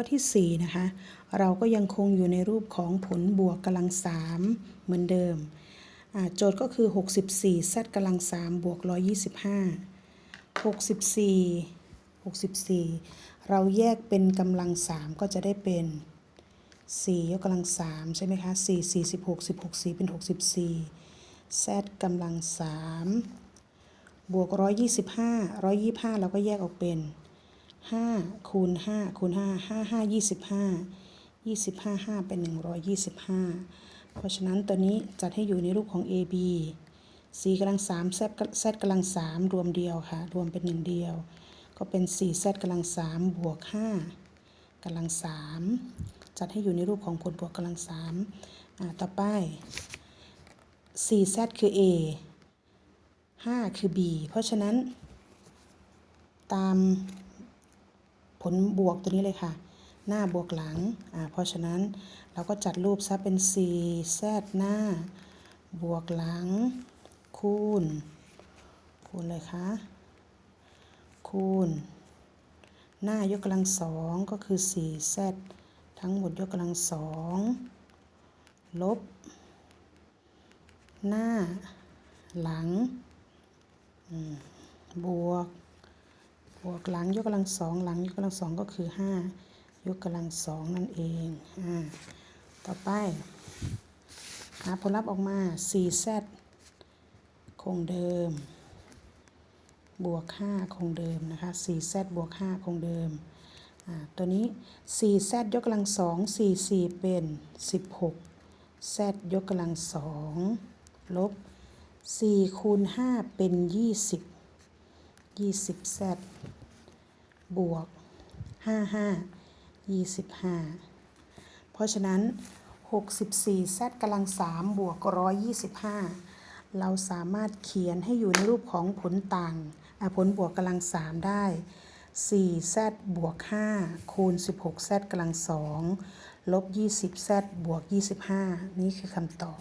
ข้อที่ 4 นะคะ เราก็ยังคงอยู่ในรูปของผลบวกกำลัง3เหมือนเดิม โจทย์ก็คือ 64 z กำลัง3บวก 125 64 64 เราแยกเป็นกำลัง3ก็จะได้เป็น 4 ยกกำลัง3ใช่ไหมคะ 4 4 16 16 4 เป็น 64 z กำลัง3บวก 125 125 เราก็แยกออกเป็น 5คูณ5คูณ5 5 5 25 25 5เป็น125เพราะฉะนั้นตัวนี้จัดให้อยู่ในรูปของ AB c กำลัง3 z z กำลัง3รวมเดียวค่ะ รวมเป็นหนึ่งเดียว ก็เป็น 4z กำลัง3บวก5กำลัง3จัดให้อยู่ในรูปของผลบวกกำลัง3อ่าต่อไป 4z คือ A 5 คือ B เพราะฉะนั้น ตาม ลบวกตัวนี้เลยค่ะ หน้าบวกหลังอ่าเพราะฉะนั้นเราก็จัดรูปซะเป็น 4z หน้า บวกหลัง คูณ คูณเลยคะคูณ หน้ายกกำลังสองก็คือ 4z ทั้งหมดยกกำลังสองลบ หน้า หลังบวก บวกหลังยกกำลังสองหลังยกกำลังสองก็คือห้ายกกำลังสองนั่นเองอ่าต่อไปหาผลลัพธ์ออกมา 4z คงเดิม บวก 5 คงเดิมนะคะ 4z บวก 5 คงเดิมอ่าตัวนี้ 4z ยกกำลังสอง4 4 เป็น 16 z ยกกำลังสองลบ 4 คูณ 5 เป็น 20 20 z บวก 55 25 เพราะฉะนั้น 64 z กำลัง 3 บวก 125 เราสามารถเขียนให้อยู่ในรูปของผลต่างผลบวกกำลัง 3 ได้ 4z บวก 5 คูณ 16z กำลัง 2 ลบ 20z บวก 25 นี่คือคำตอบ